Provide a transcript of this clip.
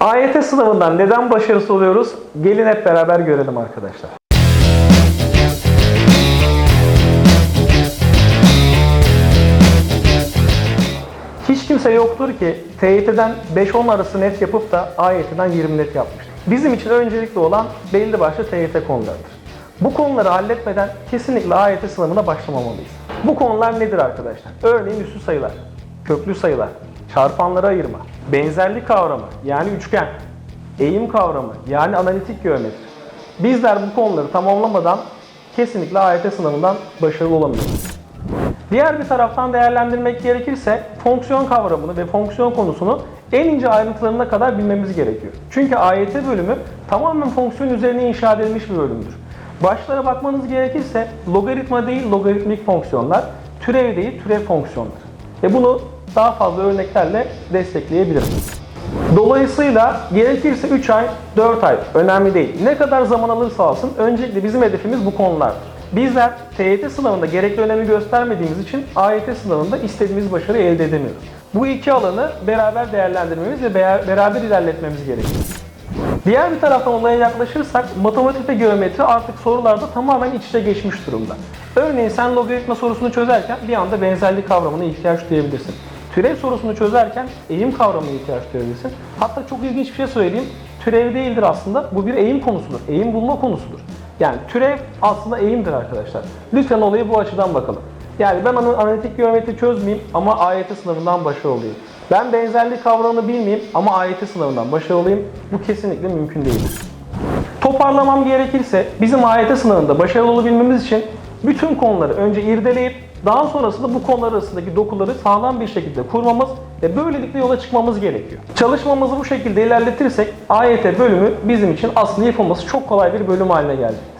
AYT sınavından neden başarısız oluyoruz? Gelin hep beraber görelim arkadaşlar. Hiç kimse yoktur ki TYT'den 5-10 arası net yapıp da AYT'den 20 net yapmış. Bizim için öncelikli olan belli başlı TYT konularıdır. Bu konuları halletmeden kesinlikle AYT sınavına başlamamalıyız. Bu konular nedir arkadaşlar? Örneğin üslü sayılar, köklü sayılar, çarpanları ayırma, benzerlik kavramı yani üçgen, eğim kavramı yani analitik geometri. Bizler bu konuları tamamlamadan kesinlikle AYT sınavından başarılı olamıyoruz. Diğer bir taraftan değerlendirmek gerekirse fonksiyon kavramını ve fonksiyon konusunu en ince ayrıntılarına kadar bilmemiz gerekiyor. Çünkü AYT bölümü tamamen fonksiyon üzerine inşa edilmiş bir bölümdür. Başlara bakmanız gerekirse logaritma değil logaritmik fonksiyonlar, türev değil türev fonksiyonlar. Ve bunu daha fazla örneklerle destekleyebilirim. Dolayısıyla gerekirse 3 ay, 4 ay önemli değil. Ne kadar zaman alırsa alsın öncelikle bizim hedefimiz bu konulardır. Bizler TYT sınavında gerekli önemi göstermediğimiz için AYT sınavında istediğimiz başarıyı elde edemiyoruz. Bu iki alanı beraber değerlendirmemiz ve beraber ilerletmemiz gerekiyor. Diğer bir taraftan olaya yaklaşırsak matematik ve geometri artık sorularda tamamen iç içe geçmiş durumda. Örneğin sen logaritma sorusunu çözerken bir anda benzerlik kavramına ihtiyaç duyabilirsin. Türev sorusunu çözerken eğim kavramına ihtiyaç duyabilirsin. Hatta çok ilginç bir şey söyleyeyim. Türev değildir aslında. Bu bir eğim konusudur. Eğim bulma konusudur. Yani türev aslında eğimdir arkadaşlar. Lütfen olayı bu açıdan bakalım. Yani ben ana- analitik geometri çözmeyeyim ama AYT sınavından başarılı olayım. Ben benzerlik kavramını bilmeyeyim ama AYT sınavından başarılı olayım. Bu kesinlikle mümkün değildir. Toparlamam gerekirse bizim AYT sınavında başarılı olabilmemiz için bütün konuları önce irdeleyip daha sonrasında bu konular arasındaki dokuları sağlam bir şekilde kurmamız ve böylelikle yola çıkmamız gerekiyor. Çalışmamızı bu şekilde ilerletirsek AYT bölümü bizim için aslında yapılması çok kolay bir bölüm haline gelecektir.